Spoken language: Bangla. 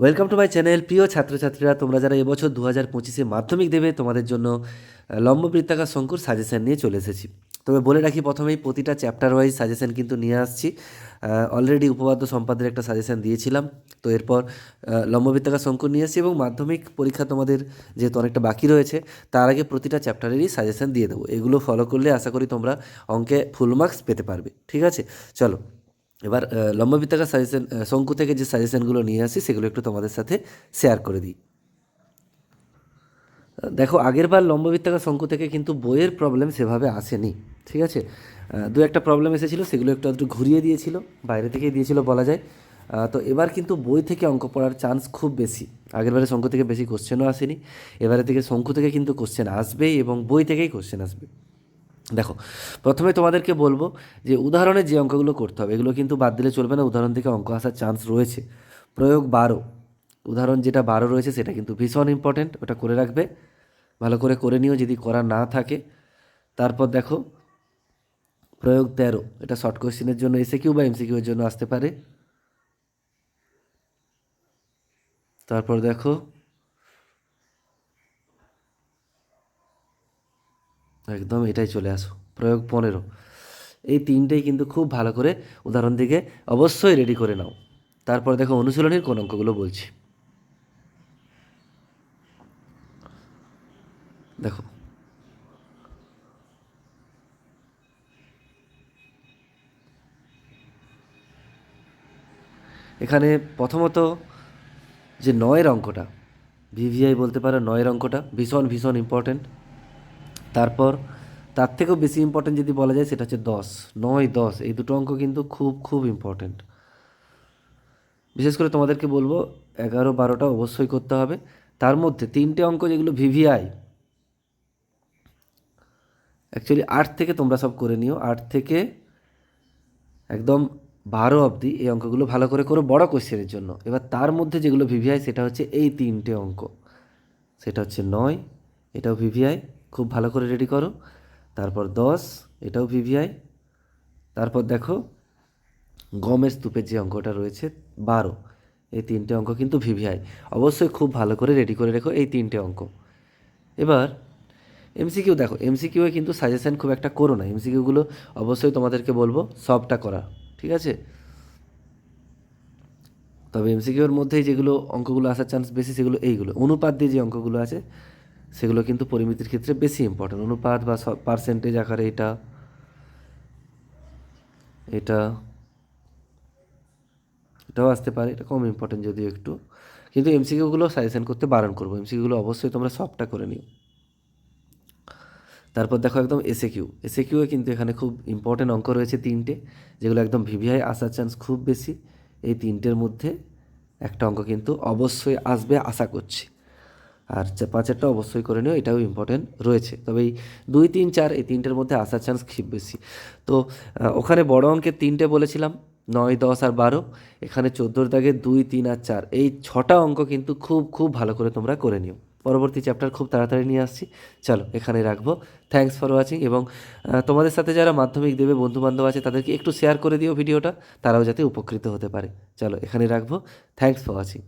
ওয়েলকাম টু মাই চ্যানেল প্রিয় ছাত্রছাত্রীরা। তোমরা যারা এবছর দু হাজার পঁচিশে মাধ্যমিক দেবে তোমাদের জন্য লম্ব বৃত্তাকার শঙ্কুর সাজেশন নিয়ে চলে এসেছি। তবে বলে রাখি প্রথমেই প্রতিটা চ্যাপ্টার ওয়াইজ সাজেশন কিন্তু নিয়ে আসছি। অলরেডি উপপাদ্য সম্পাদের একটা সাজেশন দিয়েছিলাম। তো এরপর আহ, লম্ব বৃত্তাকার শঙ্কুর নিয়ে আসছি এবং মাধ্যমিক পরীক্ষা তোমাদের যেহেতু অনেকটা বাকি রয়েছে তার আগে প্রতিটা চ্যাপ্টারেরই সাজেশন দিয়ে দেবো। এগুলো ফলো করলে আশা করি তোমরা অঙ্কে ফুল মার্কস পেতে পারবে। ঠিক আছে? চলো। এবার লম্ববৃত্তাকার সাজেশন শঙ্কু থেকে যে সাজেশনগুলো নিয়ে আসি, সেগুলো একটু তোমাদের সাথে শেয়ার করে দিই। দেখো, আগের বার শঙ্কু থেকে কিন্তু বইয়ের প্রবলেম সেভাবে আসেনি, ঠিক আছে? দু একটা প্রবলেম এসেছিল, সেগুলো একটু একটু ঘুরিয়ে দিয়েছিল, বাইরে থেকেই দিয়েছিল বলা যায়। তো এবার কিন্তু বই থেকে অঙ্ক পড়ার চান্স খুব বেশি। আগেরবারে শঙ্কু থেকে বেশি কোশ্চেনও আসেনি, এবারে থেকে শঙ্কু থেকে কিন্তু কোশ্চেন আসবেই এবং বই থেকেই কোশ্চেন আসবে। দেখো, প্রথমে তোমাদেরকে বলব যে উদাহরণের যে অঙ্কগুলো করতে হবে, এগুলো কিন্তু বাদ দিলে চলবে না, উদাহরণ থেকে অঙ্ক আসার চান্স রয়েছে। প্রয়োগ বারো, উদাহরণ যেটা বারো রয়েছে সেটা কিন্তু ভীষণ ইম্পর্ট্যান্ট ওটা করে রাখবে। ভালো করে করে নিও, যদি করা না থাকে। তারপর দেখো, প্রয়োগ তেরো, এটা শর্ট কোশ্চেনের জন্য এসে কিউ বা এর জন্য আসতে পারে। তারপর দেখো একদম এটাই চলে আসো, প্রয়োগ পনেরো। এই তিনটেই কিন্তু খুব ভালো করে উদাহরণ দিকে অবশ্যই রেডি করে নাও। তারপর দেখো অনুশীলনীর কোন অঙ্কগুলো বলছি। দেখো। এখানে প্রথমত যে নয়ের অঙ্কটা ভিভিআই বলতে পারো নয়ের অঙ্কটা ভীষণ ভীষণ ইম্পর্ট্যান্ট তারপর তার থেকেও বেশি ইম্পর্টেন্ট যদি বলা যায় সেটা হচ্ছে দশ। নয়, দশ, এই দুটো অঙ্ক কিন্তু খুব খুব ইম্পর্টেন্ট বিশেষ করে তোমাদেরকে বলব, এগারো, বারোটা অবশ্যই করতে হবে। তার মধ্যে তিনটে অঙ্ক যেগুলো ভিভিআই অ্যাকচুয়ালি আট থেকে তোমরা সব করে নিও। আট থেকে একদম বারো অবধি এই অঙ্কগুলো ভালো করে করো বড় কোশ্চেনের জন্য। এবার তার মধ্যে যেগুলো ভিভিআই সেটা হচ্ছে এই তিনটে অঙ্ক। সেটা হচ্ছে নয়, এটাও ভিভিআই খুব ভালো করে রেডি করো। তারপর দশ, এটাও ভিভিআই তারপর দেখো, গমের স্তূপের যে অঙ্কটা রয়েছে, বারো। এই তিনটে অঙ্ক কিন্তু ভিভিআই অবশ্যই খুব ভালো করে রেডি করে রেখো এই তিনটে অঙ্ক। এবার এমসিকিউ দেখো এমসিকিউয়ে কিন্তু সাজেশন খুব একটা করো না। এমসিকিউগুলো অবশ্যই তোমাদেরকে বলব, সবটা করা, ঠিক আছে? তবে এমসিকিউর মধ্যেই যেগুলো অঙ্কগুলো আসার চান্স বেশি, সেগুলো এইগুলো। অনুপাত দিয়ে যে অঙ্কগুলো আছে সেগুলো কিন্তু পরিমিতির ক্ষেত্রে বেশি ইম্পর্টেন্ট অনুপাত বা পার্সেন্টেজ আকারে এটা এটা, এটাও আসতে পারে, এটা কম ইম্পর্টেন্ট যদিও একটু। কিন্তু এমসিকিউগুলো সাজেশন করতে বারণ করব। এমসিকিউগুলো অবশ্যই তোমরা সবটা করে নিও। তারপর দেখো একদম এসে কিউ এসে কিউয়ে কিন্তু এখানে খুব ইম্পর্টেন্ট অঙ্ক রয়েছে তিনটে, যেগুলো একদম ভিভিআই আসার চান্স খুব বেশি। এই তিনটের মধ্যে একটা অঙ্ক কিন্তু অবশ্যই আসবে, আশা করছি। আর পাঁচেরটা অবশ্যই করে নিও, এটাও ইম্পর্টেন্ট রয়েছে। তবে এই দুই, তিন, চার, এই তিনটের মধ্যে আসার চান্স খুব বেশি। তো ওখানে বড় অঙ্কের তিনটে বলেছিলাম, নয়, দশ আর বারো। এখানে চোদ্দোর দাগে দুই, তিন আর চার। এই ছটা অঙ্ক কিন্তু খুব খুব ভালো করে তোমরা করে নিও। পরবর্তী চ্যাপ্টার খুব তাড়াতাড়ি নিয়ে আসছি। চলো, এখানে রাখব। থ্যাঙ্কস ফর ওয়াচিং এবং তোমাদের সাথে যারা মাধ্যমিক দেবে বন্ধু বান্ধব আছে, তাদেরকে একটু শেয়ার করে দিও ভিডিওটা। তারাও যাতে উপকৃত হতে পারে। চলো, এখানে রাখব। Thanks for watching